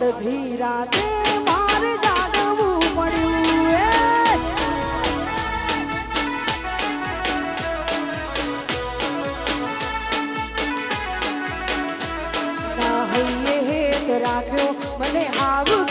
અડધી રાતે મારે જાગવું પડ્યું એ. રાખ્યો મને આવું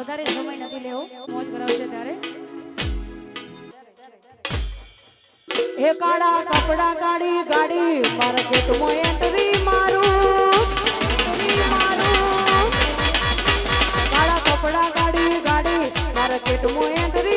વધારે સમય નથી લેવો, મોજ કરાવશે ત્યારે. હે કાળા કપડા કાઢી ગાડી માર્કેટ મો એન્ટ્રી મારું. મારું. કાળા કપડા કાઢી ગાડી માર્કેટ મો એન્ટ્રી